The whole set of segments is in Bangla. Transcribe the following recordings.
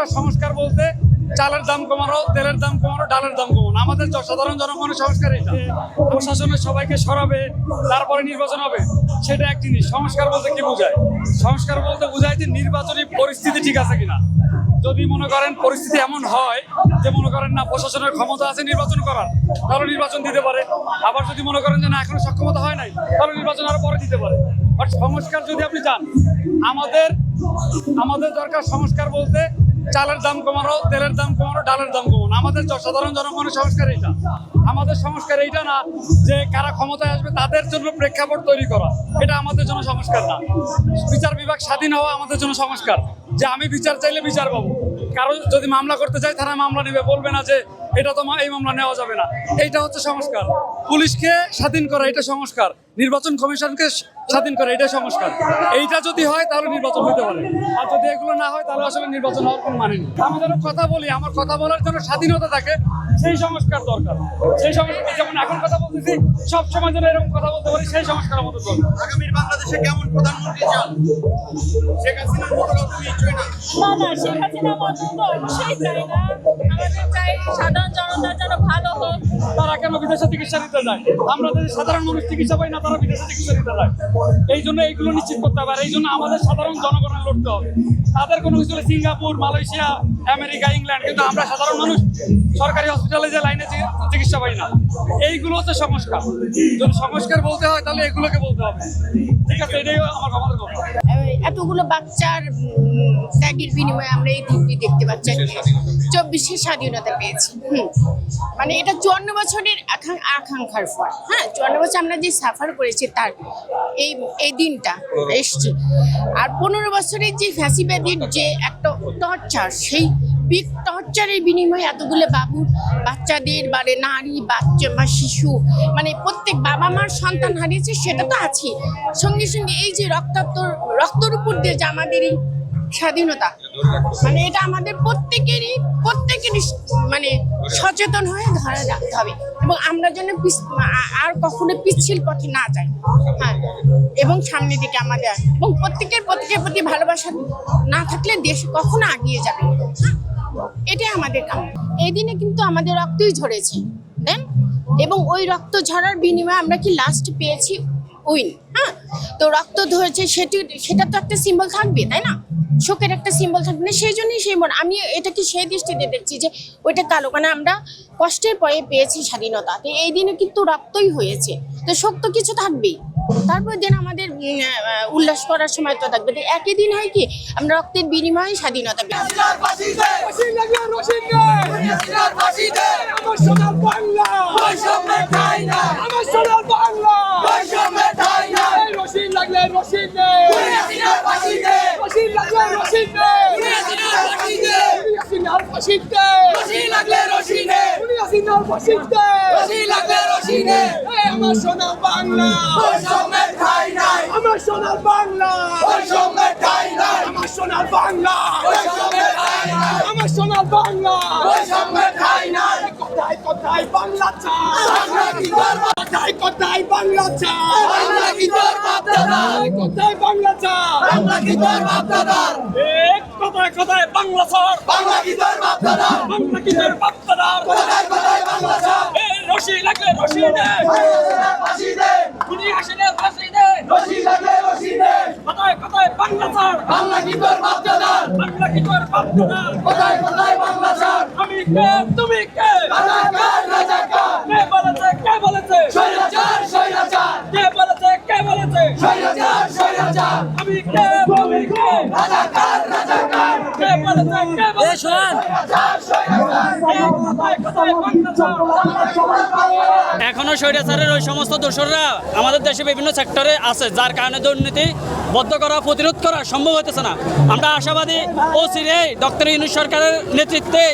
দরকার সংস্কার বলতে চালের দাম কমানো, তেলের দাম কমানো, ডালের দাম কমানো। আমাদের সাধারণ জনগণের সংস্কার এটা। প্রশাসনের সবাইকে সরাবে, তারপরে নির্বাচন হবে, সেটা এক জিনিস। সংস্কার বলতে কি বোঝায়? সংস্কার বলতে বোঝায় যে নির্বাচনী পরিস্থিতি ঠিক আছে কিনা। যদি মনে করেন পরিস্থিতি এমন হয় যে মনে করেন না প্রশাসনের ক্ষমতা আছে নির্বাচন করার, তাহলে নির্বাচন দিতে পারে। আবার যদি মনে করেন যে না, এখনও সক্ষমতা হয় নাই, তাহলে নির্বাচন আরও পরে দিতে পারে। বাট সংস্কার যদি আপনি চান, আমাদের আমাদের দরকার সংস্কার বলতে চালের দাম কমানো, তেলের দাম কমানো, ডালের দাম কমানো। আমাদের সাধারণ জনগণের সংস্কার এইটা। আমাদের সংস্কার এইটা না যে কারা ক্ষমতায় আসবে তাদের জন্য প্রেক্ষাপট তৈরি করা। এটা আমাদের জন্য সংস্কার না। বিচার বিভাগ স্বাধীন হওয়া আমাদের জন্য সংস্কার। যে আমি বিচার চাইলে বিচার পাবো। কারও যদি মামলা করতে চাই তারা মামলা নেবে। বলবে না যে এটা তো এই মামলা নেওয়া যাবে না। এইটা হচ্ছে সংস্কার। পুলিশকে স্বাধীন করা এটা সংস্কার। নির্বাচন কমিশনকে স্বাধীন করা এটা সংস্কার। এইটা যদি হয় তাহলে নির্বাচন হতে পারে। আর যদি এগুলো না হয় তাহলে আসলে নির্বাচন হওয়ার কোনো মানে নেই। আমি যেন কথা বলি আমার কথা বলার জন্য স্বাধীনতা থাকে সেই সংস্কার দরকার। সেই সংস্কার যেমন এখন কথা বলতেছি সব সময় যেন এরকম কথা বলতে পারি সেই সংস্কার আমাদের দরকার আগামীর বাংলাদেশে কেমন প্রধানমন্ত্রী চান? শেখ হাসিনার মতো কাউকে ইচ্ছুই না। না না শেখ হাসিনার মতো তো অবশ্যই চাই না। আমাদের চাই সাধারণ জনতা যেন ভালো হোক। তারা কেন বিদেশে চিকিৎসা নিতে যায়? আমরা যদি সাধারণ মানুষ চিকিৎসা পাই না তারা বিদেশে চিকিৎসা নিতে যায়। এই জন্য এইগুলো নিশ্চিত করতে হবে। এই জন্য আমাদের সাধারণ জনগণের লড়তে হবে। তাদের কোনো কিছু সিঙ্গাপুর, মালয়েশিয়া, আমেরিকা, ইংল্যান্ড, কিন্তু আমরা সাধারণ মানুষ সরকারি হসপিটালে যে লাইনে চিকিৎসা পাই না। এইগুলো হচ্ছে সংস্কার। যদি সংস্কার বলতে হয়, তাহলে এগুলোকে বলতে হবে। ঠিক আছে, এটাই আমার আমাদের কথা। এতগুলো বাচ্চার ত্যাগের বিনিময়ে আমরা এই দিনটি দেখতে পাচ্ছি। চব্বিশে স্বাধীনতা পেয়েছি। হুম। মানে এটা চুয়ান্ন বছরের আকাঙ্ক্ষার ফল। হ্যাঁ চুয়ান্ন বছর আমরা যে সাফার করেছি তার এই এই দিনটা এসছে। আর পনেরো বছরের যে ফ্যাসিবাদের যে একটা টর্চার সেই বিগ টর্চারের বিনিময়ে এতগুলো বাবুর বাচ্চাদের মানে নারী, বাচ্চা বা শিশু মানে প্রত্যেক বাবা মার সন্তান হারিয়েছে, সেটা তো আছে সঙ্গে সঙ্গে এই যে রক্তাক্ত, রক্তর উপর দিয়ে যে আমাদের এই স্বাধীনতা মানে এটা আমাদের প্রত্যেকেরই প্রত্যেকেরই মানে সচেতন হয়ে ধরে রাখতে হবে এবং আমরা যেন আর কখনো পিচ্ছিল পথে না যাই হ্যাঁ এবং সামনের দিকে আমাদের, এবং প্রত্যেকের প্রত্যেকের প্রতি ভালোবাসা না থাকলে দেশ কখনো আগিয়ে যাবে হ্যাঁ? এটাই আমাদের কাম এই দিনে কিন্তু আমাদের রক্তই ঝরেছে, দেন? এবং ওই রক্ত ঝরার বিনিময়ে আমরা কি লাস্ট পেয়েছি? উইন হ্যাঁ? তো রক্ত ধরেছে, সেটি, সেটা তো একটা সিম্বল থাকবে, তাই না? শোকের একটা সিম্বল থাকবে না সেই জন্যই সেই মন, আমি এটাকে সেই দৃষ্টিতে দেখছি যে ওইটা কালো মানে আমরা কষ্টের পরে পেয়েছি স্বাধীনতা, তো এই দিনে কিন্তু রক্তই হয়েছে, তো শোক তো কিছু থাকবেই। তারপর দিন আমাদের উল্লাস করার সময় তো থাকবে। একই দিন হয় কি আমরা রক্তের বিনিময়ে স্বাধীনতা আমার সোনার বাংলা। বৈষম্যে ঠাই নাই। আমার সোনার বাংলা। বৈষম্যে ঠাই নাই। আমার সোনার বাংলা। বৈষম্যে ঠাই নাই। আমার সোনার বাংলা। বৈষম্যে ঠাই নাই। কোথায় কোথায় বাংলা চাই বাংলা কি কোথায় কোথায় বাংলা চাই বাংলা কি কোথায় বাংলা চাই বাংলা কি এক কোথায় কোথায় বাংলা স্যার বাংলা কি তোর বাপ দাদা বাংলা কি কোথায় বাংলা চাই ফাঁসি লাগলে রশি দে। কোথায় কোথায় বাংলা স্যার বাংলা কি তোর বাংলা কি? বলেছে? কে বলেছে? স্বৈরাচার কে বলেছে? কে কে? তুমি কে? রাজাকার কে বলেছে স্বৈরাচার কোথায় কোথায় বাংলা স্যার এখনও স্বৈরাচারের ওই সমস্ত দোসররা আমাদের দেশে বিভিন্ন সেক্টরে আছে, যার কারণে দুর্নীতি বদ্ধ করা, প্রতিরোধ করা সম্ভব হতেছে না। আমরা আশাবাদী ও সিরে ডক্টর ইউনুস সরকারের নেতৃত্বে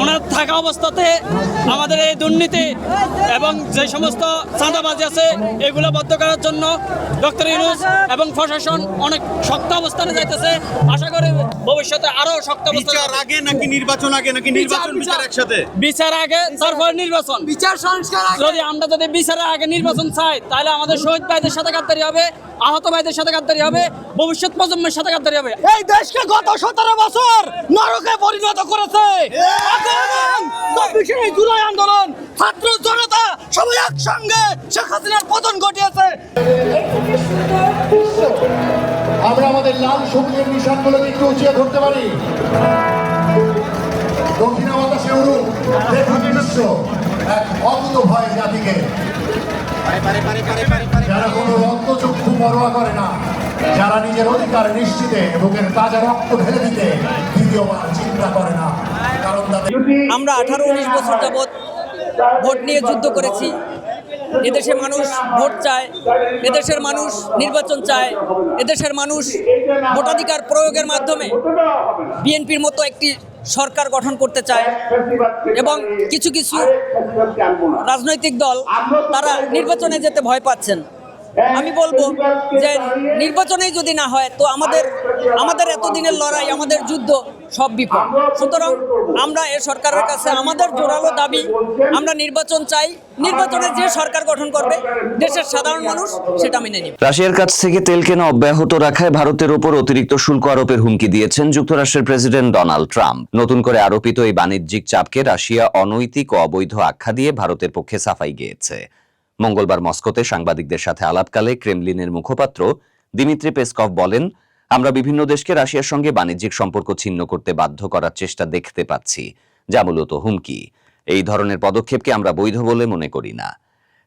ওনার থাকা অবস্থাতে আমাদের এই দুর্নীতি এবং যে সমস্ত চাঁদাবাজি আছে, এগুলো বদ্ধ করার জন্য ডক্টর ইউনুস এবং প্রশাসন অনেক শক্ত অবস্থানে যাইতেছে। আশা করি ভবিষ্যতে আরও শক্ত বিচার আগে নাকি নির্বাচন আগে নাকি নির্বাচন বিচার একসাথে? বিচার আগে তার বিচার পরে নির্বাচন। বিচার সংস্কার যদি আমরা যদি বিচারের আগে নির্বাচন চাই তাহলে আমাদের শহীদ ভাইদের সাথে গাদ্দারি হবে আহত ভাইদের সাথে গাদ্দারি হবে ভবিষ্যৎ প্রজন্মের সাথে গাদ্দারি হবে। এই দেশকে গত সতেরো বছর নরকে পরিণত করেছে। জুলাই আন্দোলন ছাত্র জনতা সবাই একসঙ্গে শেখ হাসিনার পতন ঘটিয়েছে। আমরা আমাদের লাল সবুজের নিশানগুলোকে একটু উঁচিয়ে ধরতে পারি। দক্ষিণা বাতাসে দেখুন বিশ্ব, এক অকুত ভয় জাতিকে। যারা কোনো রক্তচক্ষু পরোয়া করে না, যারা নিজের অধিকার নিশ্চিতে বুকের তাজা রক্ত ঢেলে দিতে দ্বিতীয়বার চিন্তা করে না। কারণ আমরা আঠারো, উনিশ বছর যাবৎ ভোট নিয়ে যুদ্ধ করেছি। এদেশের মানুষ ভোট চায়, এদেশের মানুষ নির্বাচন চায়, এদেশের মানুষ ভোটাধিকার প্রয়োগের মাধ্যমে বিএনপির মতো একটি সরকার গঠন করতে চায় এবং কিছু কিছু রাজনৈতিক দল তারা নির্বাচনে যেতে ভয় পাচ্ছেন। আমি বলব যে নির্বাচনেই যদি না হয়, তো আমাদের আমাদের এতদিনের লড়াই, আমাদের যুদ্ধ সব বিফল সুতরাং আমরা এ সরকারের কাছে আমাদের জোরালো দাবি, আমরা নির্বাচন চাই। নির্বাচনে যে সরকার গঠন করবে, দেশের সাধারণ মানুষ সেটা মেনে নেবে। রাশিয়ার কাছ থেকে তেল কেনা অব্যাহত রাখায় ভারতের ওপর অতিরিক্ত শুল্ক আরোপের হুমকি দিয়েছেন যুক্তরাষ্ট্রের প্রেসিডেন্ট ডোনাল্ড ট্রাম্প। নতুন করে আরোপিত এই বাণিজ্যিক চাপকে রাশিয়া অনৈতিক ও অবৈধ আখ্যা দিয়ে ভারতের পক্ষে সাফাই গিয়েছে। মঙ্গলবার মস্কোতে সাংবাদিকদের সাথে আলাপকালে ক্রেমলিনের মুখপাত্র দিমিত্রি পেসকভ বলেন আমরা বিভিন্ন দেশকে রাশিয়ার সঙ্গে বাণিজ্যিক সম্পর্ক ছিন্ন করতে বাধ্য করার চেষ্টা দেখতে পাচ্ছি, যা মূলত হুমকি। এই ধরনের পদক্ষেপকে আমরা বৈধ বলে মনে করি না।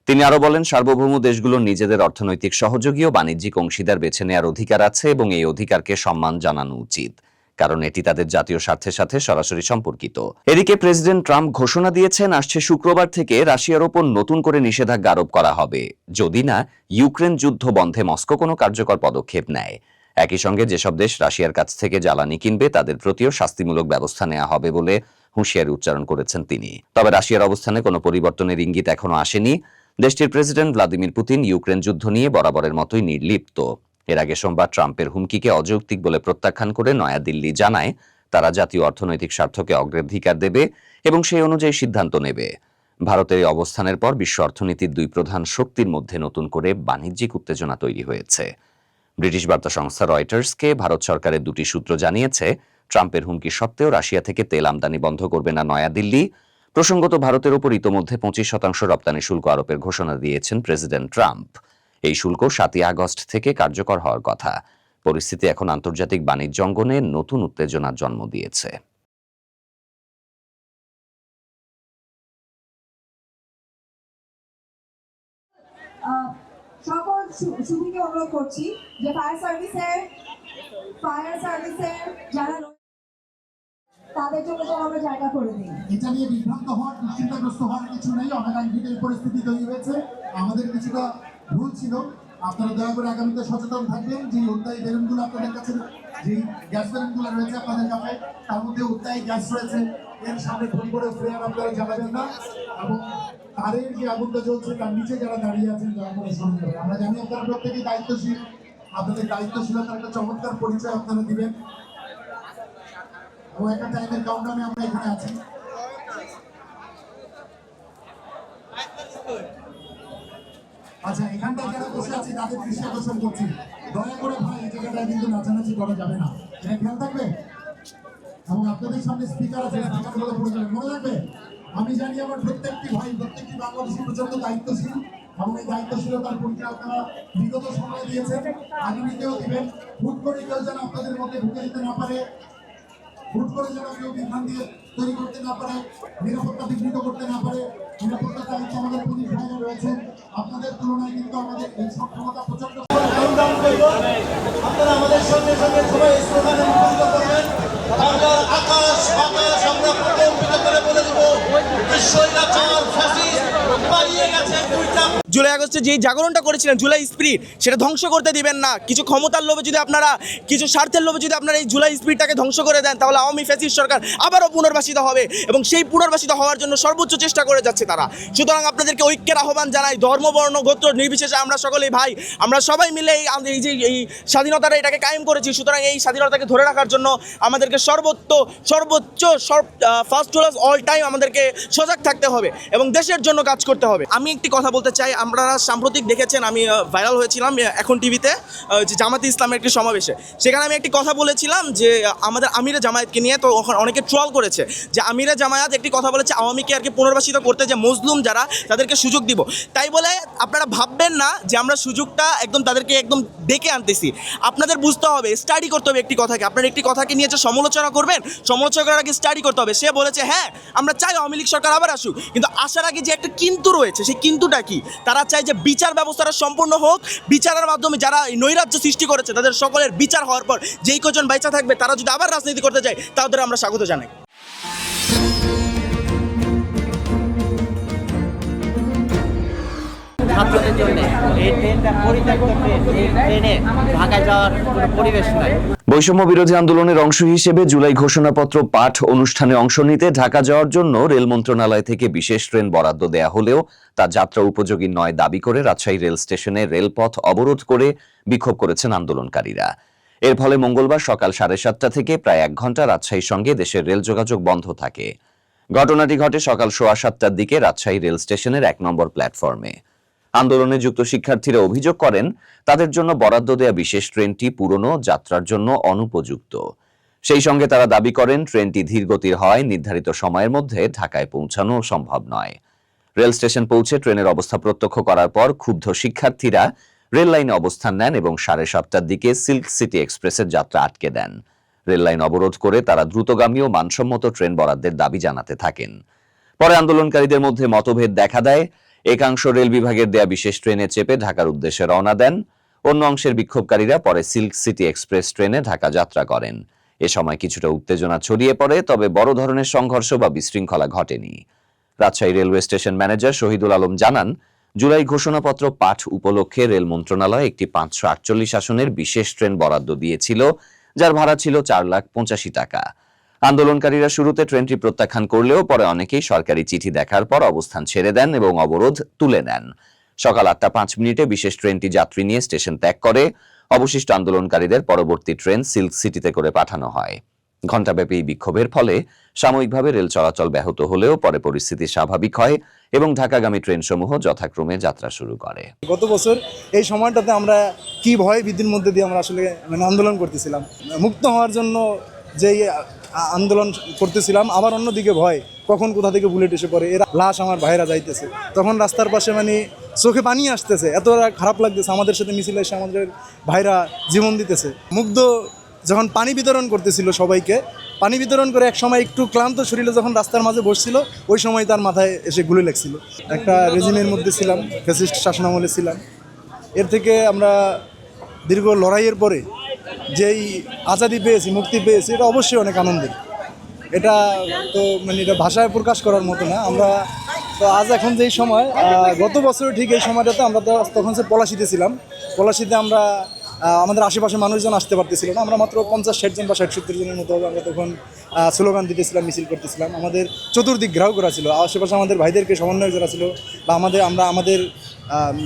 তিনি আরও বলেন, সার্বভৌম দেশগুলোর নিজেদের অর্থনৈতিক সহযোগী ও বাণিজ্যিক অংশীদার বেছে নেওয়ার অধিকার আছে এবং এই অধিকারকে সম্মান জানানো উচিত, কারণ এটি তাদের জাতীয় স্বার্থের সাথে সরাসরি সম্পর্কিত। এদিকে প্রেসিডেন্ট ট্রাম্প ঘোষণা দিয়েছেন, আসছে শুক্রবার থেকে রাশিয়ার ওপর নতুন করে নিষেধাজ্ঞা আরোপ করা হবে। যদি না, ইউক্রেন যুদ্ধ বন্ধে মস্কো কোনো কার্যকর পদক্ষেপ নেয়। একই সঙ্গে যেসব দেশ রাশিয়ার কাছ থেকে জ্বালানি কিনবে, তাদের প্রতিও শাস্তিমূলক ব্যবস্থা নেওয়া হবে বলে হুঁশিয়ারি উচ্চারণ করেছেন তিনি। তবে রাশিয়ার অবস্থানে কোনো পরিবর্তনের ইঙ্গিত এখনও আসেনি। দেশটির প্রেসিডেন্ট ভ্লাদিমির পুতিন ইউক্রেন যুদ্ধ নিয়ে বরাবরের মতোই নির্লিপ্ত। এর আগে সোমবার ট্রাম্পের হুমকিকে অযৌক্তিক বলে প্রত্যাখ্যান করে নয়াদিল্লি জানায়, তারা জাতীয় অর্থনৈতিক স্বার্থকে অগ্রাধিকার দেবে এবং সেই অনুযায়ী সিদ্ধান্ত নেবে। ভারতের এই অবস্থানের পর বিশ্ব অর্থনীতির দুই প্রধান শক্তির মধ্যে নতুন করে বাণিজ্যিক উত্তেজনা তৈরি হয়েছে। ব্রিটিশ বার্তা সংস্থা রয়টার্সকে ভারত সরকারের দুটি সূত্র জানিয়েছে, ট্রাম্পের হুমকি সত্ত্বেও রাশিয়া থেকে তেল আমদানি বন্ধ করবে না নয়াদিল্লি। প্রসঙ্গত, ভারতের ওপর ইতোমধ্যে পঁচিশ শতাংশ রপ্তানি শুল্ক আরোপের ঘোষণা দিয়েছেন প্রেসিডেন্ট ট্রাম্প। এই শুল্ক সাতই আগস্ট থেকে কার্যকর হওয়ার কথা। পরিস্থিতি এখন আন্তর্জাতিক বাণিজ্য অঙ্গনে নতুন উত্তেজনার জন্ম দিয়েছে। সকল সু- অনুরোধ করছি যে ফায়ার সার্ভিসের ফায়ার সার্ভিসের যারা তাদের জন্য আমরা জায়গা করে নিয়ে বিভ্রান্ত হওয়ার হওয়ার কিছু নেই। পরিস্থিতি আমাদের কিছুটা ভুল ছিল। আপনারা দয়া করে আগামীতে সচেতন থাকবেন যে অন্যায় বেলুনগুলো আপনাদের কাছে যে গ্যাস বেলুনগুলো রয়েছে আপনাদের কাছে, তার মধ্যে অধ্যায়ী গ্যাস রয়েছে। এর সামনে ভুল করে ফ্লেয়ার আপনারা জ্বালাবেন না। এবং তারের যে আগুনটা জ্বলছে, তার নিচে যারা দাঁড়িয়ে আছেন দয়া করে শুনে যাবেন আমরা জানি আপনারা প্রত্যেকেই দায়িত্বশীল। আপনাদের দায়িত্বশীলতার একটা চমৎকার পরিচয় আপনারা দিবেন। এবং একটা টাইমের কাউন্টারে আমরা এখানে আছি। আচ্ছা এখানটায় যারা বসে আছে, তাদের দৃষ্টি আকর্ষণ করছি। দয়া করে ভাই, এই জায়গাটায় কিন্তু নাচানাচি করা যাবে না। এটা খেয়াল থাকবে? এবং আপনাদের সামনে স্পিকার আছে স্পিকারগুলো পড়ে যাবে। মনে রাখবে, আমি জানি আমার প্রত্যেকটি ভাই, প্রত্যেকটি বাংলাদেশি প্রচণ্ড দায়িত্বশীল, এবং এই দায়িত্বশীলতার পরিচয় আপনারা বিগত সময় দিয়েছেন, আগামীতেও দিবেন। হুট করে কেউ যেন আপনাদের মধ্যে ঢুকে দিতে না পারে, হুট করে যেন কেউ বিভ্রান্তি তৈরি করতে না পারে, নিরাপত্তা বিঘ্নিত করতে না পারে নিরাপত্তা দায়িত্ব আমাদের পুলিশ রয়েছেন আপনাদের তুলনায় কিন্তু আমাদের এই সক্ষমতা প্রচণ্ড আপনারা আমাদের সঙ্গে সঙ্গে সবাই স্লোগানে মুখরিত করবেন। বাংলার আকাশ বাতাস করে বলে দেবো। বিশ্বৈরাচার ফ্যাসিস্ট, পালিয়ে গেছে দুইটা জুলাই আগস্টে যেই জাগরণটা করেছিলেন, জুলাই স্পিরিট সেটা ধ্বংস করতে দিবেন না। কিছু ক্ষমতার লোভে যদি আপনারা, কিছু স্বার্থের লোভে যদি আপনারা এই জুলাই স্পিরিটটাকে ধ্বংস করে দেন, তাহলে আওয়ামী ফ্যাসিস্ট সরকার আবারও পুনর্বাসিত হবে এবং সেই পুনর্বাসিত হওয়ার জন্য সর্বোচ্চ চেষ্টা করে যাচ্ছে তারা। সুতরাং আপনাদেরকে ঐক্যের আহ্বান জানাই ধর্ম বর্ণ গোত্র নির্বিশেষে আমরা সকলেই ভাই, আমরা সবাই মিলে এই যে এই স্বাধীনতাটা এটাকে কায়েম করেছি, সুতরাং এই স্বাধীনতাকে ধরে রাখার জন্য আমাদেরকে সর্বোচ্চ সর্বোচ্চ ফার্স্ট টু অল টাইম আমাদেরকে সজাগ থাকতে হবে এবং দেশের জন্য কাজ করতে হবে। আমি একটি কথা বলতে চাই আমরা সাম্প্রতিক দেখেছেন, আমি ভাইরাল হয়েছিলাম এখন টিভিতে যে জামাতে ইসলামের একটি সমাবেশে। সেখানে আমি একটি কথা বলেছিলাম যে, আমাদের আমিরে জামায়াতকে নিয়ে তো ওখানে অনেকে ট্রল করেছে, যে আমিরা জামায়াত একটি কথা বলেছে, আওয়ামীকে আর কি পুনর্বাসিত করতে যে মজলুম যারা, তাদেরকে সুযোগ দিব। তাই বলে আপনারা ভাববেন না যে আমরা সুযোগটা একদম তাদেরকে একদম ডেকে আনতেছি। আপনাদের বুঝতে হবে স্টাডি করতে হবে একটি কথাকে। আপনার একটি কথাকে নিয়ে যে সমালোচনা করবেন সমালোচনা করার আগে স্টাডি করতে হবে। সে বলেছে হ্যাঁ আমরা চাই আওয়ামী লীগ সরকার আবার আসুক। কিন্তু আসার আগে যে একটা কিন্তু রয়েছে, সেই কিন্তুটা কি? চায় যে বিচার ব্যবস্থাটা সম্পূর্ণ হোক। বিচারের মাধ্যমে যারা নৈরাজ্য সৃষ্টি করেছে, তাদের সকলের বিচার হওয়ার পর যেই কজন বাইচা থাকবে, তারা যদি আবার রাজনীতি করতে চায় তাদের আমরা স্বাগত জানাই। ছাত্রদের জন্য এই ট্রেনটা এই ট্রেনে যাওয়ার কোনো পরিবেশ নাই। বৈষম্য বিরোধী আন্দোলনের অংশ হিসেবে জুলাই ঘোষণাপত্র পাঠ অনুষ্ঠানে অংশ নিতে ঢাকা যাওয়ার জন্য রেল মন্ত্রণালয় থেকে বিশেষ ট্রেন বরাদ্দ দেয়া হলেও তা যাত্রা উপযোগী নয় দাবি করে রাজশাহী রেল স্টেশনে রেলপথ অবরোধ করে বিক্ষোভ করেছেন আন্দোলনকারীরা। এর ফলে মঙ্গলবার সকাল সাড়ে সাতটা থেকে প্রায় এক ঘণ্টা রাজশাহীর সঙ্গে দেশের রেল যোগাযোগ বন্ধ থাকে। ঘটনাটি ঘটে সকাল সোয়া সাতটার দিকে রাজশাহী রেল স্টেশনের এক নম্বর প্ল্যাটফর্মে। আন্দোলনে যুক্ত শিক্ষার্থীরা অভিযোগ করেন, তাদের জন্য বরাদ্দ দেয়া বিশেষ ট্রেনটি পুরনো, যাত্রার জন্য অনুপযুক্ত। সেই সঙ্গে তারা দাবি করেন, ট্রেনটি ধীরগতির হয় নির্ধারিত সময়ের মধ্যে ঢাকায় পৌঁছানো সম্ভব নয়। রেল স্টেশন পৌঁছে ট্রেনের অবস্থা প্রত্যক্ষ করার পর ক্ষুব্ধ শিক্ষার্থীরা রেল লাইনে অবস্থান নেন এবং সাড়ে সাতটার দিকে সিল্ক সিটি এক্সপ্রেসের যাত্রা আটকে দেন। রেল লাইন অবরোধ করে তারা দ্রুতগামী ও মানসম্মত ট্রেন বরাদ্দের দাবি জানাতে থাকেন। পরে আন্দোলনকারীদের মধ্যে মতভেদ দেখা দেয়। একাংশ রেল বিভাগের দেয়া বিশেষ ট্রেনে চেপে ঢাকার উদ্দেশ্যে রওনা দেন। অন্য অংশের বিক্ষোভকারীরা পরে সিল্ক সিটি এক্সপ্রেস ট্রেনে ঢাকা যাত্রা করেন। এ সময় কিছুটা উত্তেজনা ছড়িয়ে পড়ে, তবে বড় ধরনের সংঘর্ষ বা বিশৃঙ্খলা ঘটেনি। Rajshahi railway station manager Shahidul Alam জানান, জুলাই ঘোষণাপত্র পাঠ উপলক্ষে রেল মন্ত্রণালয় একটি পাঁচশো আটচল্লিশ আসনের বিশেষ ট্রেন বরাদ্দ দিয়েছিল, যার ভাড়া ছিল চার লাখ পঁচাশি টাকা। আন্দোলনকারীরা শুরুতে ট্রেনটি প্রত্যাখ্যান করলেও পরে অনেকেই সরকারি চিঠি দেখার পর অবস্থান ছেড়ে দেন এবং অবরোধ তুলে নেন। সকাল আটটা পাঁচ মিনিটে বিশেষ ট্রেনটি যাত্রী নিয়ে স্টেশন ত্যাগ করে অবশিষ্ট আন্দোলনকারীদের পরবর্তী ট্রেন সিল্ক সিটিতে করে পাঠানো হয়। ঘণ্টাব্যাপী বিক্ষোভের ফলে সাময়িকভাবে রেল চলাচল ব্যাহত হলেও পরে পরিস্থিতি স্বাভাবিক হয় এবং ঢাকাগামী ট্রেনসমূহ যথাক্রমে যাত্রা শুরু করে। গত বছর এই সময়টাতে আমরা কি ভয় ভীতির মধ্যে দিয়ে আমরা আসলে মানে আন্দোলন করতেছিলাম। মুক্ত হওয়ার জন্য আ- আন্দোলন করতেছিলাম, আবার অন্যদিকে ভয়, কখন কোথা থেকে বুলেট এসে পড়ে, এরা লাশ আমার ভাইরা যাইতেছে। তখন রাস্তার পাশে মানে চোখে পানি আসতেছে, এত খারাপ লাগতেছে, আমাদের সাথে মিছিল এসে আমাদের ভাইরা জীবন দিতেছে। মুগ্ধ যখন পানি বিতরণ করতেছিল সবাইকে, পানি বিতরণ করে এক সময় একটু ক্লান্ত শরীরে যখন রাস্তার মাঝে বসছিল, ওই সময় তার মাথায় এসে গুলি লাগছিল। একটা রেজিমের মধ্যে ছিলাম, ফ্যাসিস্ট শাসনামলে ছিলাম। এর থেকে আমরা দীর্ঘ লড়াইয়ের পরে যেই আজাদি পেয়েছি, মুক্তি পেয়েছি, এটা অবশ্যই অনেক আনন্দের। এটা তো মানে এটা ভাষায় প্রকাশ করার মতো না। আমরা তো আজ এখন যেই সময় গত বছর ঠিক এই সময়টাতে আমরা তো তখন সে পলাশিতে ছিলাম, পলাশিতে আমরা আমাদের আশেপাশে মানুষজন আসতে পারতেছিল না। আমরা মাত্র পঞ্চাশ ষাট জন বা ষাট সত্তর জনের মতো আমরা তখন স্লোগান দিতেছিলাম, মিছিল করতেছিলাম। আমাদের চতুর্দিক গ্রাহকরা ছিল। আশেপাশে আমাদের ভাইদেরকে সমন্বয় যারা ছিল বা আমাদের, আমরা আমাদের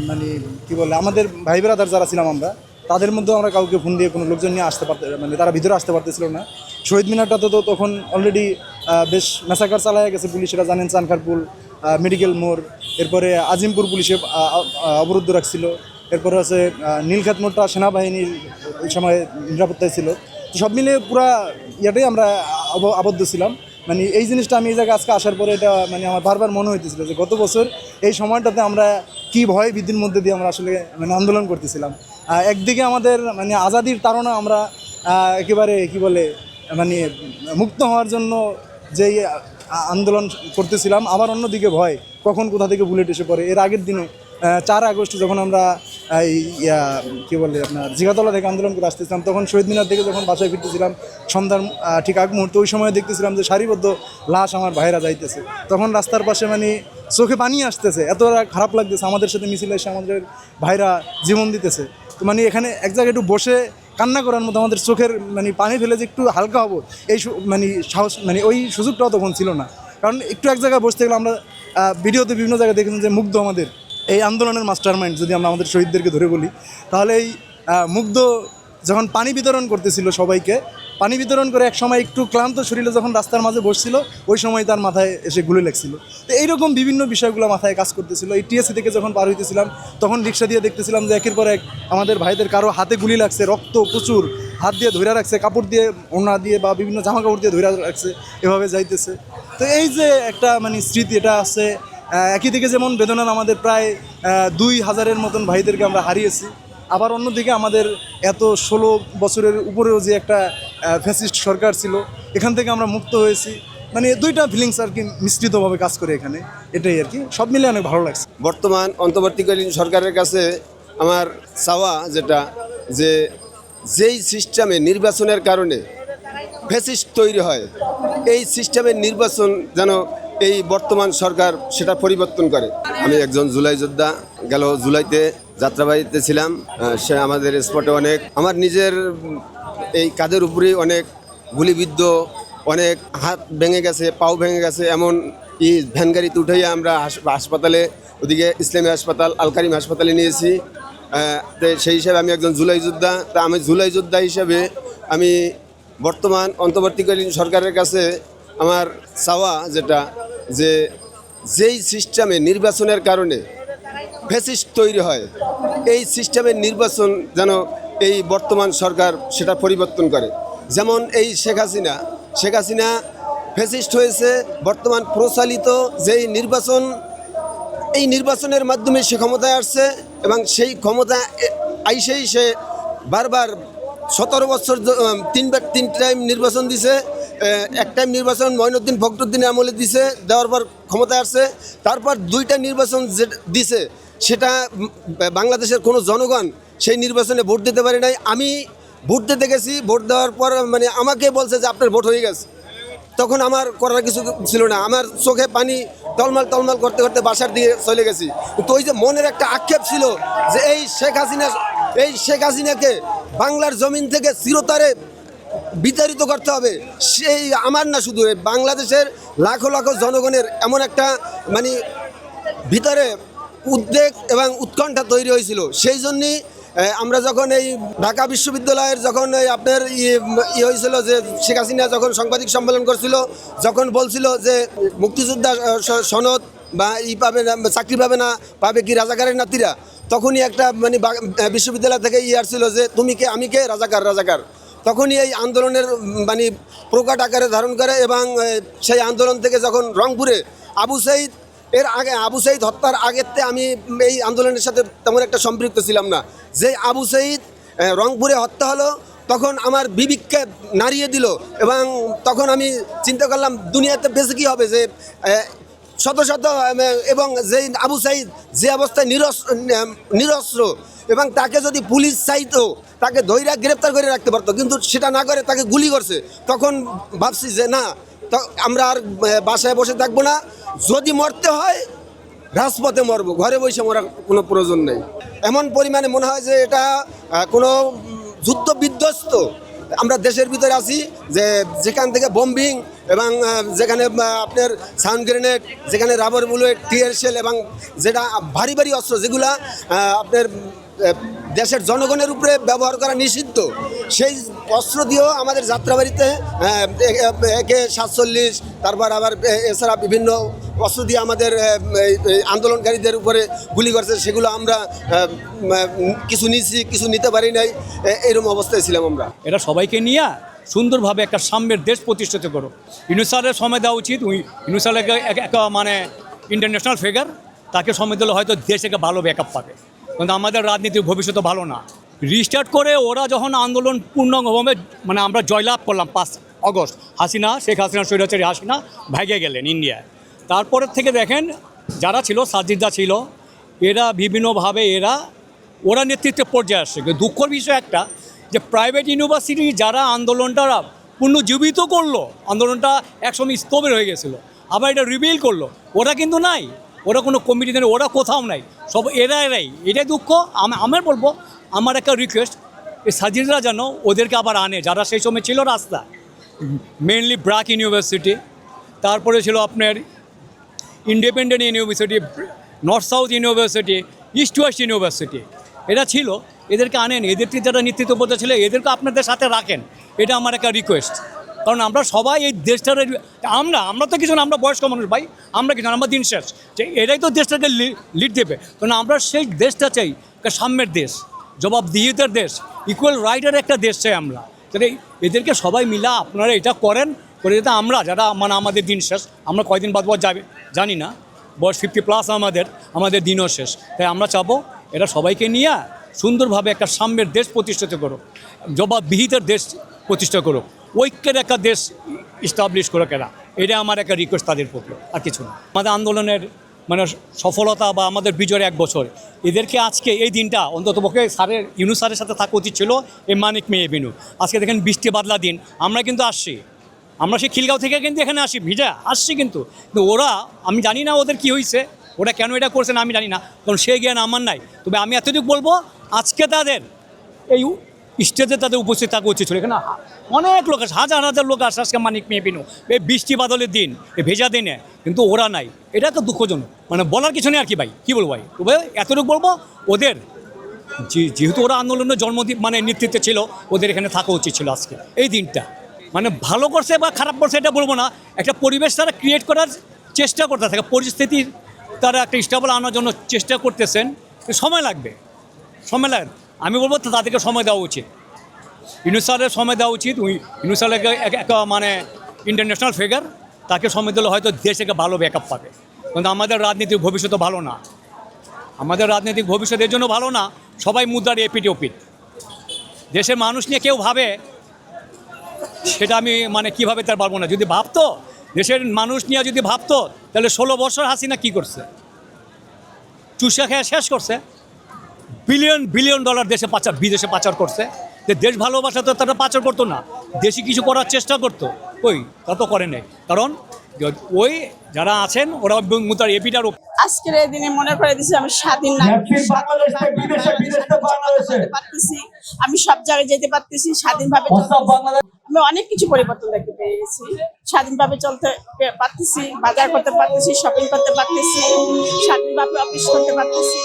মানে কী বলে, আমাদের ভাই বেড়াদার যারা ছিলাম আমরা তাদের মধ্যেও আমরা কাউকে ফোন দিয়ে কোনো লোকজন নিয়ে আসতে পারতে মানে তারা ভিতরে আসতে পারতেছিল না। শহীদ মিনারটাতে তো তখন অলরেডি বেশ মেসাকার চালায় গেছে পুলিশেরা জানেন চানখারপুল মেডিকেল মোড়, এরপরে আজিমপুর পুলিশে অবরুদ্ধ রাখছিল। এরপরে আছে নীলখাত মোড়টা সেনাবাহিনীর ওই সময় নিরাপত্তায় ছিল। তো সব মিলে পুরা ইয়াটাই আমরা আবদ্ধ ছিলাম। মানে এই জিনিসটা আমি এই জায়গায় আজকে আসার পরে এটা মানে আমার বারবার মনে হইতেছিল যে গত বছর এই সময়টাতে আমরা কি ভয় ভীতির মধ্যে দিয়ে আমরা আসলে মানে আন্দোলন করতেছিলাম। একদিকে আমাদের মানে আজাদির তাড়না আমরা একেবারে কি বলে মানে মুক্ত হওয়ার জন্য যেই আন্দোলন করতেছিলাম, আবার অন্যদিকে ভয়, কখন কোথা থেকে বুলেট এসে পড়ে। এর আগের দিনও চার আগস্ট যখন আমরা এই কি বলে আপনার, জিগাতলা থেকে আন্দোলন করে আসতেছিলাম, তখন শহীদ মিনার থেকে যখন বাসায় ফিরতেছিলাম, সন্ধ্যার ঠিক আগ মুহূর্তে ওই সময় দেখতেছিলাম যে সারিবদ্ধ লাশ আমার ভাইরা যাইতেছে। তখন রাস্তার পাশে মানে চোখে পানি আসতেছে, এত খারাপ লাগতেছে, আমাদের সাথে মিছিল এসে আমাদের ভাইরা জীবন দিতেছে। মানে এখানে এক জায়গায় একটু বসে কান্না করার মতো আমাদের চোখের মানে পানি ফেলে যে একটু হালকা হব, এই মানে সাহস মানে ওই সুযোগটাও তখন ছিল না। কারণ একটু এক জায়গায় বসতে গেলে আমরা ভিডিওতে বিভিন্ন জায়গায় দেখেছি যে মুগ্ধ আমাদের। এই আন্দোলনের মাস্টার মাইন্ড যদি আমরা আমাদের শহীদদেরকে ধরে বলি, তাহলে এই মুগ্ধ যখন পানি বিতরণ করতেছিল সবাইকে পানি বিতরণ করে এক সময় একটু ক্লান্ত শরীরে যখন রাস্তার মাঝে বসছিল, ওই সময় তার মাথায় এসে গুলি লাগছিল। তো এইরকম বিভিন্ন বিষয়গুলো মাথায় কাজ করতেছিল। এই টিএসসি থেকে যখন পার হইতেছিলাম, তখন রিক্সা দিয়ে দেখতেছিলাম যে একের পর এক আমাদের ভাইদের কারও হাতে গুলি লাগছে, রক্ত প্রচুর, হাত দিয়ে ধরে রাখছে, কাপড় দিয়ে ওনা দিয়ে বা বিভিন্ন জামা কাপড় দিয়ে ধরে রাখছে, এভাবে যাইতেছে। তো এই যে একটা মানে স্মৃতি, এটা আছে। একই দিকে যেমন বেদনার আমাদের প্রায় দুই হাজারের মতন ভাইদেরকে আমরা হারিয়েছি। আবার অন্যদিকে আমাদের এত ষোলো বছরের উপরেও যে একটা ফ্যাসিস্ট সরকার ছিল, এখান থেকে আমরা মুক্ত হয়েছি। মানে দুইটা ফিলিংস আর কি মিশ্রিতভাবে কাজ করে এখানে, এটাই আর কি। সব মিলে অনেক ভালো লাগছে। বর্তমান অন্তর্বর্তীকালীন সরকারের কাছে আমার চাওয়া যেটা, যে যেই সিস্টেমে নির্বাচনের কারণে ফেসিস্ট তৈরি হয়, এই সিস্টেমের নির্বাচন যেন এই বর্তমান সরকার সেটা পরিবর্তন করে। আমি একজন জুলাই যোদ্ধা। গেল জুলাইতে যাত্রাবাড়িতে ছিলাম। সে আমাদের স্পটে অনেক। আমার নিজের এই কাদের উপরেই অনেক গুলিবিদ্ধ, অনেক হাত ভেঙে গেছে, পাও ভেঙে গেছে, এমন ই ভ্যান গাড়িতে উঠাইয়া আমরা হাসপাতালে, ওদিকে ইসলামী হাসপাতাল, আলকারিম হাসপাতালে নিয়েছি। সেই হিসাবে আমি একজন জুলাই যোদ্ধা। তা আমি জুলাই যোদ্ধা হিসাবে আমি বর্তমান অন্তর্বর্তীকালীন সরকারের কাছে আমার চাওয়া যেটা যে যেই সিস্টেমে নির্বাচনের কারণে ফেসিস্ট তৈরি হয়, এই সিস্টেমের নির্বাচন যেন এই বর্তমান সরকার সেটা পরিবর্তন করে। যেমন এই শেখ হাসিনা শেখ হাসিনা ফেসিস্ট হয়েছে, বর্তমান প্রচালিত যেই নির্বাচন, এই নির্বাচনের মাধ্যমে সে ক্ষমতায় আসছে এবং সেই ক্ষমতা আইসেই সে বারবার সতেরো বছর তিনবার তিন টাইম নির্বাচন দিছে এক টাইম নির্বাচন মঈনুদ্দিন ফখরুদ্দিন আমলে দিছে, দেওয়ার পর ক্ষমতায় আসছে, তারপর দুইটা নির্বাচন যে দিছে, সেটা বাংলাদেশের কোনো জনগণ সেই নির্বাচনে ভোট দিতে পারে নাই। আমি ভোট দিতে গেছি, ভোট দেওয়ার পর মানে আমাকে বলছে যে আপনার ভোট হয়ে গেছে। তখন আমার করার কিছু ছিল না। আমার চোখে পানি টলমাল টলমাল করতে করতে বাসার দিয়ে চলে গেছি। তো ওই যে মনের একটা আক্ষেপ ছিল যে এই শেখ হাসিনা এই শেখ হাসিনাকে বাংলার জমিন থেকে চিরতারে বিতাড়িত করতে হবে। সেই আমার না শুধু বাংলাদেশের লাখো লাখো জনগণের এমন একটা মানে ভিতরে উদ্বেগ এবং উৎকণ্ঠা তৈরি হয়েছিল। সেই জন্যই আমরা যখন এই ঢাকা বিশ্ববিদ্যালয়ের যখন এই আপনার ইয়ে হয়েছিল যে শেখ হাসিনা যখন সাংবাদিক সম্মেলন করছিল, যখন বলছিল যে মুক্তিযোদ্ধা সনদ বা ই পাবে না, চাকরি পাবে না, পাবে কি রাজাকারের নাতিরা? তখনই একটা মানে বিশ্ববিদ্যালয় থেকে ই আসছিল যে তুমি কে, আমি কে? রাজাকার রাজাকার। তখনই এই আন্দোলনের মানে প্রকাট আকারে ধারণ করে এবং সেই আন্দোলন থেকে যখন রংপুরে আবু সাইদ এর আগে, আবু সাইদ হত্যার আগেতে আমি এই আন্দোলনের সাথে তেমন একটা সম্পৃক্ত ছিলাম না। যে আবু সাইদ রংপুরে হত্যা হলো, তখন আমার বিবিককে নাড়িয়ে দিল এবং তখন আমি চিন্তা করলাম, দুনিয়াতে বেশি কী হবে যে শত শত এবং যেই আবু সাইদ যে অবস্থায় নিরস্ত্র নিরস্ত্র, এবং তাকে যদি পুলিশ চাইতো, তাকে ধৈর্য গ্রেপ্তার করে রাখতে পারতো, কিন্তু সেটা না করে তাকে গুলি করছে, তখন ভাবছি যে না আমরা আর বাসায় বসে থাকব না। যদি মরতে হয়, রাজপথে মরবো, ঘরে বসে মরার কোনো প্রয়োজন নেই। এমন পরিমাণে মনে হয় যে এটা কোনো যুদ্ধ বিধ্বস্ত আমরা দেশের ভিতরে আছি যে যেখান থেকে বম্বিং এবং যেখানে আপনার সাউন্ড গ্রেনেড যেখানে রাবার বুলেট টিয়ার সেল এবং যেটা ভারী ভারী অস্ত্র যেগুলা আপনার দেশের জনগণের উপরে ব্যবহার করা নিষিদ্ধ, সেই অস্ত্র দিয়েও আমাদের যাত্রাবাড়িতে একে সাতচল্লিশ, তারপর আবার এছাড়া বিভিন্ন অস্ত্র দিয়ে আমাদের আন্দোলনকারীদের উপরে গুলি করছে, সেগুলো আমরা কিছু নিছি কিছু নিতে পারি নাই এরকম অবস্থায় ছিলাম আমরা। এটা সবাইকে নিয়ে সুন্দরভাবে একটা সাম্যের দেশ প্রতিষ্ঠিত করো। ইউনুসারের সময় দেওয়া উচিত ইউনুসারকে একটা মানে ইন্টারন্যাশনাল ফিগার তাকে সময় দিলে হয়তো দেশ ভালো ব্যাকআপ পাবে। কিন্তু আমাদের রাজনীতির ভবিষ্যৎ ভালো না। রিস্টার্ট করে ওরা যখন আন্দোলন পূর্ণভাবে মানে আমরা জয়লাভ করলাম পাঁচ অগস্ট হাসিনা, শেখ হাসিনা স্বৈরাচারী হাসিনা ভাগে গেলেন ইন্ডিয়ায় তারপরের থেকে দেখেন যারা ছিল সাজিদা ছিল, এরা বিভিন্নভাবে এরা, ওরা নেতৃত্বে পর্যায়ে আসছে। দুঃখর বিষয় একটা, যে প্রাইভেট ইউনিভার্সিটি যারা আন্দোলনটা পুনর্জীবিত করল, আন্দোলনটা একসময় স্তবের হয়ে গেছিল, আবার এটা রিভিল করল, ওরা কিন্তু নাই, ওরা কোনো কমিটি নেই, ওরা কোথাও নাই, সব এরা এরাই। এটাই দুঃখ, আম- আমার বলব, আমার একটা রিকোয়েস্ট এই সাজিদরা যেন ওদেরকে আবার আনে, যারা সেই সময় ছিল রাস্তা মেনলি ব্রাক ইউনিভার্সিটি তারপরে ছিল আপনার independent university north south university east west university এটা ছিল, এদেরকে আনেন এদেরকে যারা নেতৃত্ব পদে ছিল, এদেরকে আপনাদের সাথে রাখেন। এটা আমার একটা রিকোয়েস্ট কারণ আমরা সবাই এই দেশটার, আমরা আমরা তো কিছু না, আমরা বয়স্ক মানুষ ভাই, আমরা কিছু আমরা দিন শেষ। যে এটাই তো দেশটাকে লিড দেবে। কারণ আমরা সেই দেশটা চাই, একটা সাম্যের দেশ, জবাবদিহিতার দেশ ইকুয়াল রাইটের একটা দেশ চাই আমরা। তাহলে এদেরকে সবাই মিলা আপনারা এটা করেন, করে যাতে আমরা, যারা মানে আমাদের দিন শেষ, আমরা কয়দিন বাদ বাদ যাবে? জানি না, বয়স ফিফটি প্লাস আমাদের আমাদের দিনও শেষ। তাই আমরা চাবো এটা সবাইকে নিয়ে সুন্দরভাবে একটা সাম্যের দেশ প্রতিষ্ঠিত করো জবাববিহিতের দেশ প্রতিষ্ঠা করো ঐক্যের একটা দেশ ইস্টাবলিশ করো কেনা এটা আমার একটা রিকোয়েস্ট তাদের প্রতি, আর কিছু না। আমাদের আন্দোলনের মানে সফলতা বা আমাদের বিজয়ের এক বছর, এদেরকে আজকে এই দিনটা অন্ততপক্ষে স্যারের, ইউনু স্যারের সাথে থাকা উচিত ছিল, এই মানিক মেয়ে বিনু। আজকে দেখেন বৃষ্টি বাদলা দিন, আমরা কিন্তু আসছি। আমরা সেই খিলগাঁও থেকে কিন্তু এখানে আসি, ভিজা, আসছি কিন্তু। কিন্তু ওরা, আমি জানি না ওদের কি হয়েছে ওরা কেন এটা করছে না আমি জানি না, কারণ সেই জ্ঞান আমার নাই। তবে আমি এতটুকু বলব, আজকে তাদের এই স্টেজে তাদের উপস্থিত থাকা উচিত ছিল। এখানে অনেক লোক আছে, হাজার হাজার লোক আসে আজকে মানিক মেয়ে বিনু এই বৃষ্টি বাদলের দিন এই ভেজা দিনে, কিন্তু ওরা নাই। এটা তো দুঃখজনক। মানে বলার কিছু নেই আর কি ভাই, কী বলব ভাই? তবে এতটুকু বলব, ওদের যেহেতু ওরা আন্দোলনের জন্মদিন মানে নেতৃত্বে ছিল, ওদের এখানে থাকা উচিত ছিল আজকে, এই দিনটা। মানে ভালো করছে বা খারাপ করছে এটা বলব না। একটা পরিবেশ তারা ক্রিয়েট করার চেষ্টা করতে থাকে পরিস্থিতির তারা একটা স্টেবল আনার জন্য চেষ্টা করতেছেন। সময় লাগবে সময় লাগবে আমি বলব তাদেরকে সময় দেওয়া উচিত। ইউনুসারের সময় দেওয়া উচিত উই ইউনুসারকে একটা মানে ইন্টারন্যাশনাল ফিগার তাকে সময় দিলে হয়তো দেশ ভালো ব্যাকআপ পাবে। কিন্তু আমাদের রাজনীতির ভবিষ্যৎ ভালো না। আমাদের রাজনৈতিক ভবিষ্যৎ এর জন্য ভালো না, সবাই মুদ্রার এপিট ওপিট দেশের মানুষ নিয়ে কেউ ভাবে সেটা আমি মানে কীভাবে তার পারব না? যদি ভাবতো, দেশের মানুষ নিয়ে যদি ভাবতো, তাহলে ষোলো বছর হাসিনা কি করছে? চুষা খেয়ে শেষ করছে। বিলিয়ন বিলিয়ন ডলার দেশে পাচার, বিদেশে পাচার করছে। যে দেশ ভালোবাসা তো তারা পাচার করতো না। দেশি কিছু করার চেষ্টা করতো। ওই তা তো করে নেই। কারণ, ওই যারা আছেন ওরা মুদ্রার এপিটার আজকের এই দিনে মনে করে দিছি আমি স্বাধীন করতে পারতেছি। আমি সব জায়গায় যেতে পারতেছি স্বাধীনভাবে আমি অনেক কিছু পরিবর্তন দেখতে পেয়ে গেছি। স্বাধীনভাবে চলতে পারতেছি বাজার করতে পারতেছি শপিং করতে পারতেছি স্বাধীনভাবে অফিস করতে পারতেছি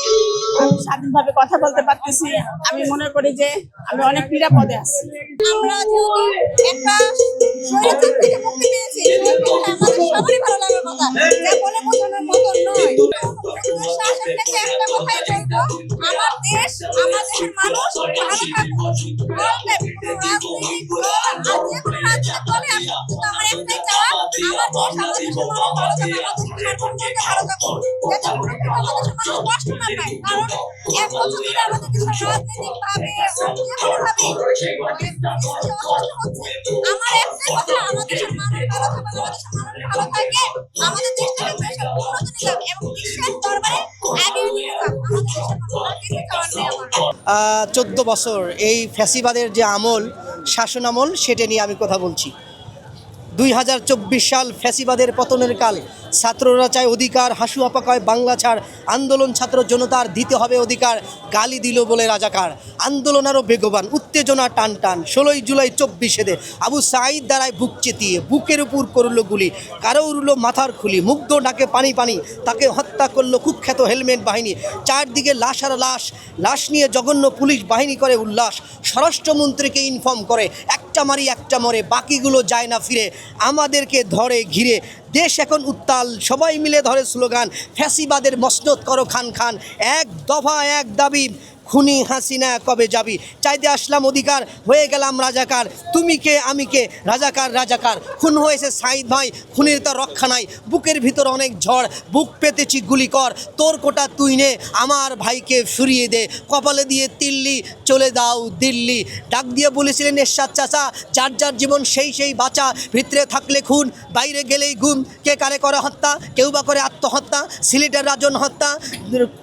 আমি স্বাধীনভাবে কথা বলতে পারতেছি। আমি মনে করি যে আমি অনেক নিরাপদে আছি। আমরা যেহেতু একটা স্বৈরাচার থেকে মুক্তি পেয়েছি আমাদের সবারই ভালো লাগার কথা যা বলে বোঝানোর মতো নয় শাসন থেকে একটা কথাই বলব আমার দেশ আমার দেশের মানুষ ভালো থাকুক All time, কোনো রাজনৈতিক দল আর যে কোনো রাজনৈতিক দলে আসুক আমার একটাই চাওয়া আমার দেশ আমার দেশের মানুষ ভালো থাকুক আমার দেশের থাকুক আমাদের দেশের মানুষ কষ্ট না পায় কারণ এক বছর ধরে আমাদের দেশের রাজনৈতিক ভাবে আমার একটাই কথা আমাদের দেশের মানুষ ভালো দেশের মানুষ ভালো থাকে আমাদের উন্নতি নিলাম এবং বিশ্বের দরবারে চোদ্দ বছর এই ফ্যাসিবাদের যে আমল, শাসন আমল, সেটা নিয়ে আমি কথা বলছি। দুই হাজার চব্বিশ সাল ফ্যাসিবাদের পতনের কাল ছাত্ররা চায় অধিকার, হাসু আপাকায় বাংলা ছাড়, আন্দোলন ছাত্র জনতার দিতে হবে অধিকার, গালি দিল বলে রাজাকার। আন্দোলন আরও বেগবান, উত্তেজনা টান টান। ষোলোই জুলাই চব্বিশে দে, আবু সাঈদ দ্বারায় বুক চেতিয়ে, বুকের উপর করল গুলি। কারও উড়লো মাথার খুলি, মুগ্ধ ডাকে পানি পানি। তাকে হত্যা করল কুখ্যাত হেলমেট বাহিনী। চারদিকে লাশ আর লাশ। লাশ নিয়ে জঘন্য পুলিশ বাহিনী করে উল্লাস। স্বরাষ্ট্রমন্ত্রীকে ইনফর্ম করে, একটা মারি একটা মরে, বাকিগুলো যায় না ফিরে। আমাদেরকে ধরে ঘিরে দেশ এখন উত্তাল, সবাই মিলে ধরে স্লোগান, ফ্যাসিবাদের মসনদ করো খান খান, এক দফা এক দাবি খুনি হাসিনা কবে যাবি? চাইতে আসলাম অধিকার, হয়ে গেলাম রাজাকার। তুমি কে, আমি কে? রাজাকার রাজাকার। খুন হয়েছে সাইদ ভাই, খুনির তো রক্ষা নাই। বুকের ভিতর অনেক ঝড়, বুক পেতেছি গুলি কর তোর কোটা তুই নে, আমার ভাইকে ফিরিয়ে দে। কপালে দিয়ে তিল্লি, চলে দাও দিল্লি। ডাক দিয়ে বলেছিলেন, এরশাদ চাচা, যার যার জীবন সেই সেই বাঁচা। ভিতরে থাকলে খুন, বাইরে গেলেই গুম। কে কারে করে হত্যা? কেউ বা করে আত্মহত্যা? সিলেটের রাজন হত্যা?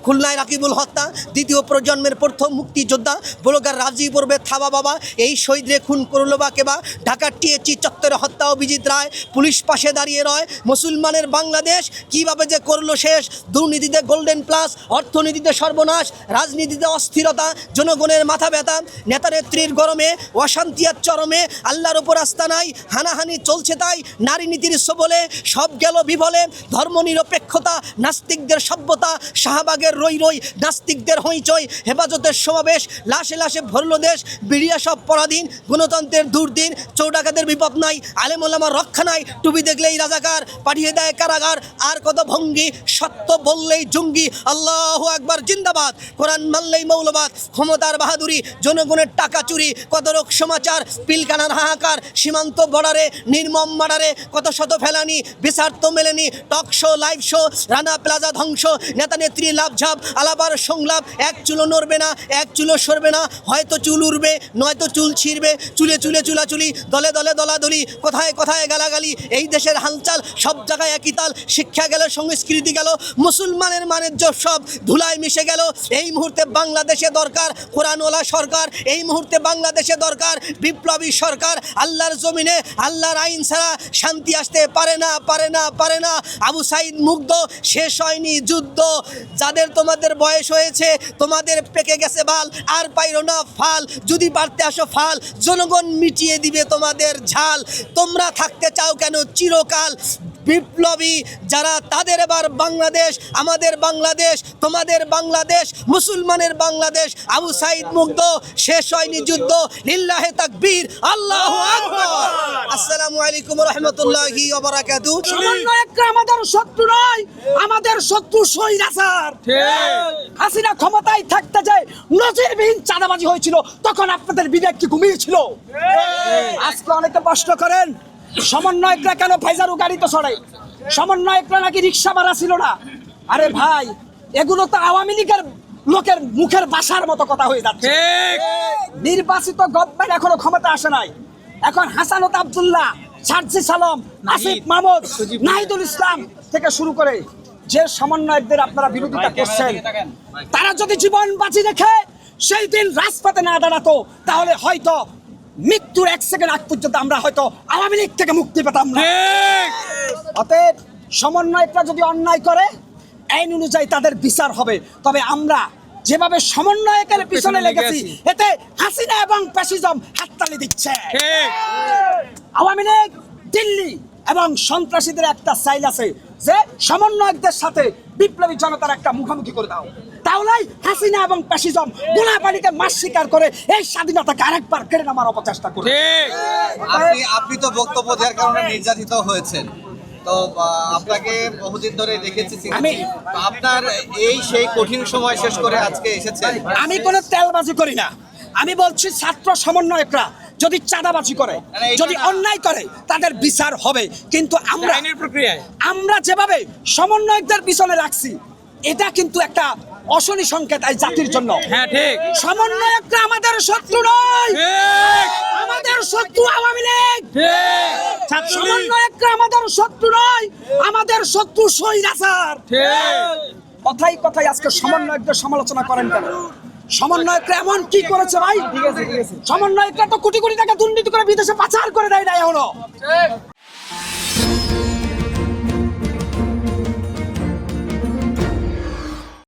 খুলনায় রাকিবুল হত্যা? দ্বিতীয় প্রজন্মের পাকিস্তানের প্রথম মুক্তিযোদ্ধা ব্লগার রাজি পড়বে থাবা বাবা, এই শহীদরে খুন করল বা কেবা ঢাকার টিএচি চত্বরে হত্যা অভিজিৎ রায়, পুলিশ পাশে দাঁড়িয়ে রয়। মুসলমানের বাংলাদেশ কীভাবে যে করল শেষ? দুর্নীতিতে গোল্ডেন প্লাস, অর্থনীতিতে সর্বনাশ, রাজনীতিতে অস্থিরতা, জনগণের মাথা ব্যথা। নেতা নেত্রীর গরমে, অশান্তি আর চরমে, আল্লাহর ওপর আস্থা নাই, হানাহানি চলছে তাই নারী নীতির সবলে সব গেল বিফলে। ধর্মনিরপেক্ষতা, নাস্তিকদের সভ্যতা, শাহবাগের রই রই, নাস্তিকদের হইচই হেফাজতের সমাবেশ, লাশে লাশে ভরল দেশ, বিড়িয়া সব পরাধীন, গণতন্ত্রের দুর্দিন, চৌডাকাদের বিপদ নাই আলেমোলামার রক্ষা নাই, টুপি দেখলেই রাজাকার, পাঠিয়ে দেয় কারাগার, আর কত ভঙ্গি, সত্য বললেই জঙ্গি, আল্লাহ একবার জিন্দাবাদ, কোরআন মানলেই মৌলবাদ, ক্ষমতার বাহাদুরি, জনগণের টাকা চুরি, কত রোগ সমাচার পিলকানার হাহাকার, সীমান্ত বর্ডারে, নির্মম মার্ডারে, কত শত ফেলানি, বিচার মেলেনি, talk show, live show, Rana Plaza ধ্বংস, নেতা নেত্রী লাভঝাপ, আলাবার সংলাপ, এক চুলো নড়বে না, এক চুলো সরবে না, হয়তো চুল উড়বে, নয়তো চুল ছিঁড়বে, চুলে চুলে চুলাচুলি, দলে দলে দলাদলি, কোথায় কোথায় গালাগালি, এই দেশের হালচাল, সব জায়গায় একই তাল, শিক্ষা গেল, সংস্কৃতি গেল, মুসলমানের মানের সব ধুলায় মিশে গেল, এই মুহূর্তে বাংলাদেশে দরকার কোরআনওয়ালা সরকার, এই মুহূর্তে বাংলাদেশে দরকার বিপ্লবী সরকার, আল্লাহর জমিনে আল্লাহর আইন ছাড়া শান্তি আসতে পারে না পারে না পারে না, আবু সাইদ মুগ্ধ, শেষ হয়নি যুদ্ধ, যাদের তোমাদের বয়স হয়েছে, তোমাদের পেকে গেছে বাল আর পাইরো না ফাল। যদি বাড়তে আসো ফাল, জনগণ মিটিয়ে দিবে তোমাদের ঝাল। তোমরা থাকতে চাও কেন চিরকাল? বিপ্লবী যারা তাদের এবার বাংলাদেশ আমাদের বাংলাদেশ তোমাদের বাংলাদেশ মুসলমানের বাংলাদেশ। আবু সাইদ মুগ্ধ শেষ হয়নি যুদ্ধ লিল্লাহে তাকবীর আল্লাহু আকবার। আসসালামু আলাইকুম রহমতুল্লাহি সমন্বয়করা আমাদের শত্রু নয় আমাদের শত্রু স্বৈরাচার হাসিনা ক্ষমতায় থাকতে যায় নজিরবিহীন চাঁদাবাজি হয়েছিল তখন আপনাদের বিবেক কি ঘুমিয়েছিল? আজকে অনেকে প্রশ্ন করেন সমন্বয়করা কেন ফাইজারু গাড়িতে চড়ে? সমন্বয়করা নাকি রিক্সা ভাড়া ছিল না? আরে ভাই এগুলো তো আওয়ামী লীগের লোকের মুখের বাসার মতো কথা হয়ে যাচ্ছে। নির্বাচিত গভর্নমেন্ট এখনও ক্ষমতা আসে নাই। এখন হাসানত আব্দুল্লাহ সার্জি সালম আসিফ মাহমুদ নাহিদুল ইসলাম থেকে শুরু করে যে সমন্বয়কদের আপনারা বিরোধিতা করছেন তারা যদি জীবন বাঁচি রেখে সেই দিন রাজপথে না দাঁড়াতো তাহলে হয়তো মৃত্যুর এক সেকেন্ড আগ পর্যন্ত আমরা হয়তো আওয়ামী লীগ থেকে মুক্তি পেতাম না। অতএব সমন্বয়করা যদি অন্যায় করে আইন অনুযায়ী তাদের বিচার হবে। তবে আমরা যেভাবে সমন্বয়কের পিছনে লেগেছি এতে হাসিনা এবং প্যাসিজম হাততালি দিচ্ছে। আওয়ামী লীগ দিল্লি এবং সন্ত্রাসীদের একটা সাইল আছে যে সমন্বয়কদের সাথে বিপ্লবী জনতার একটা মুখোমুখি করে দাও। তাহলেই হাসিনা এবং প্যাসিজম গুনা পানিতে মাস স্বীকার করে এই স্বাধীনতাকে আরেকবার কেড়ে নেওয়ার অপচেষ্টা করে। আপনি আপনি তো বক্তব্য দেওয়ার কারণে নির্যাতিত হয়েছেন। তো আপনাকে বহুদিন ধরে দেখেছি আমি- আপনার এই সেই কঠিন সময় শেষ করে আজকে এসেছেন। আমি কোনো তেলবাজি করি না। আমি বলছি ছাত্র সমন্বয়করা যদি চাঁদাবাজি করে যদি অন্যায় করে তাদের বিচার হবে। কিন্তু আমরা আইনের আমরা যেভাবে সমন্বয়কদের পিছনে রাখছি এটা কিন্তু একটা অশনি সংকেত এই জাতির জন্য। হ্যাঁ ঠিক। সমন্বয়করা আমাদের শত্রু নয়। আমাদের শত্রু আওয়ামী লীগ। সমন্বয়করা আমাদের শত্রু নয় আমাদের শত্রু স্বৈরাচার কথাই কথাই আজকে সমন্বয়কদের সমালোচনা করেন কেন? সমন্বয়করা এমন কি করেছে ভাই? সমন্বয়করা তো কোটি কোটি টাকা দুর্নীতি করে বিদেশে পাচার করে দেয় না এখনও।